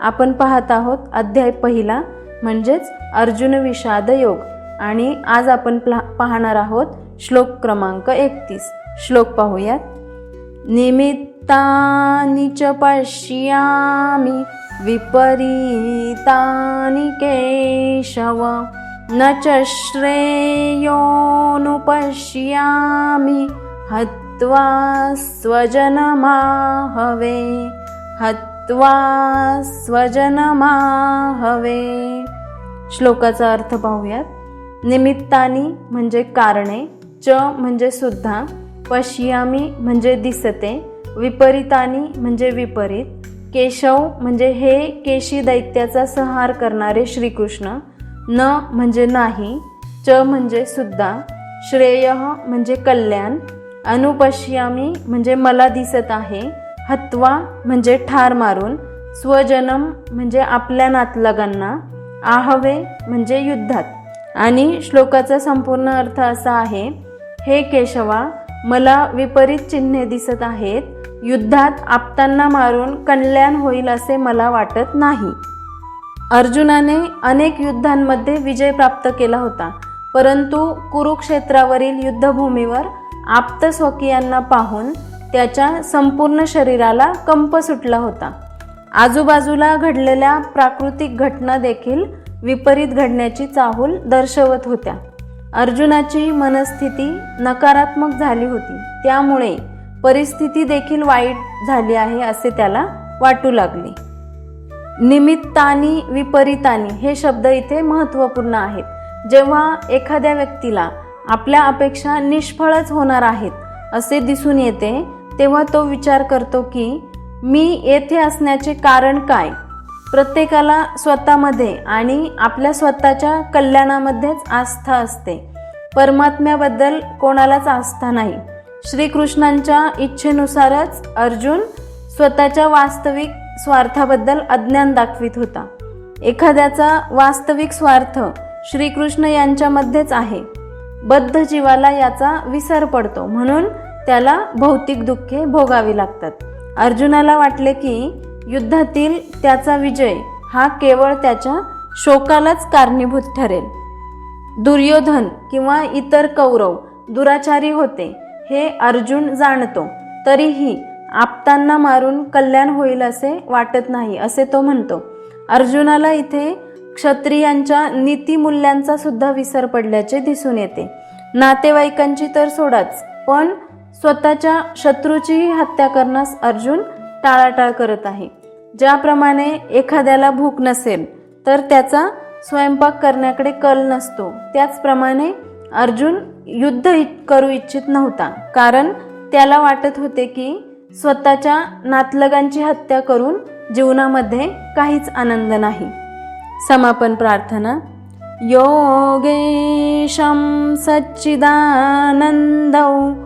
आपण पाहत आहोत अध्याय पहिला म्हणजेच अर्जुन विषाद योग. आणि आज आपण प्ला- पाहणार आहोत श्लोक क्रमांक एकतीस. श्लोक पाहूयात. निमित्तानि च पश्यामि विपरीतानि केशव। न च श्रेयोनुपश्यामि हत्वा स्वजनमाहवे। हत्वा स्वजनमाहवे. श्लोकाचा अर्थ पाहूयात. निमित्तानी म्हणजे कारणे च म्हणजे सुद्धा पश्यामी म्हणजे दिसते विपरीतानी म्हणजे विपरीत केशव म्हणजे हे केशी दैत्याचा संहार करणारे श्रीकृष्ण न म्हणजे नाही च म्हणजे सुद्धा श्रेय म्हणजे कल्याण अनुपश्यामी म्हणजे मला दिसत आहे हत्वा म्हणजे ठार मारून स्वजनम म्हणजे आपल्या नातलगांना आहवे म्हणजे युद्धात. आणि श्लोकाचा संपूर्ण अर्थ असा आहे हे केशवा मला विपरीत चिन्हे दिसत आहेत. युद्धात आपतांना मारून कल्याण होईल असे मला वाटत नाही. अर्जुनाने अनेक युद्धांमध्ये विजय प्राप्त केला होता परंतु कुरुक्षेत्रावरील युद्धभूमीवर आप्त स्वकीयांना पाहून त्याच्या संपूर्ण शरीराला कंप सुटला होता. आजूबाजूला घडलेल्या प्राकृतिक घटना देखील विपरीत घडण्याची चाहूल दर्शवत होत्या. अर्जुनाची मनस्थिती नकारात्मक झाली होती. त्यामुळे परिस्थिती देखील वाईट झाली आहे असे त्याला वाटू लागले. निमित्तानी विपरीतानी हे शब्द इथे महत्त्वपूर्ण आहेत. जेव्हा एखाद्या व्यक्तीला आपल्या अपेक्षा निष्फळच होणार आहेत असे दिसून येते तेव्हा तो विचार करतो की मी येथे असण्याचे कारण काय? प्रत्येकाला स्वतःमध्ये आणि आपल्या स्वतःच्या कल्याणामध्येच आस्था असते. परमात्म्याबद्दल कोणालाच आस्था नाही. श्रीकृष्णांच्या इच्छेनुसारच अर्जुन स्वतःच्या वास्तविक स्वार्थाबद्दल अज्ञान दाखवित होता. एखाद्याचा वास्तविक स्वार्थ श्रीकृष्ण यांच्यामध्येच आहे. बद्ध जीवाला याचा विसर पडतो. म्हणून त्याला भौतिक दुःखे भोगावी लागतात. अर्जुनाला वाटले की युद्धातील त्याचा विजय हा केवळ त्याच्या शोकालाच कारणीभूत ठरेल. दुर्योधन किंवा इतर कौरव दुराचारी होते हे अर्जुन जाणतो. तरीही आपतांना मारून कल्याण होईल असे वाटत नाही असे तो म्हणतो. अर्जुनाला इथे क्षत्रियांच्या नीतीमूल्यांचा सुद्धा विसर पडल्याचे दिसून येते. नातेवाईकांची तर सोडाच पण स्वतःच्या शत्रूचीही हत्या करण्यास अर्जुन टाळाटाळ करत आहे. ज्याप्रमाणे एखाद्याला भूक नसेल तर त्याचा स्वयंपाक करण्याकडे कल नसतो. त्याचप्रमाणे अर्जुन युद्ध इ- करू इच्छित नव्हता कारण त्याला वाटत होते की स्वतःच्या नातलगांची हत्या करून जीवनामध्ये काहीच आनंद नाही. समापन प्रार्थना. योगेशं सच्चिदानन्दौ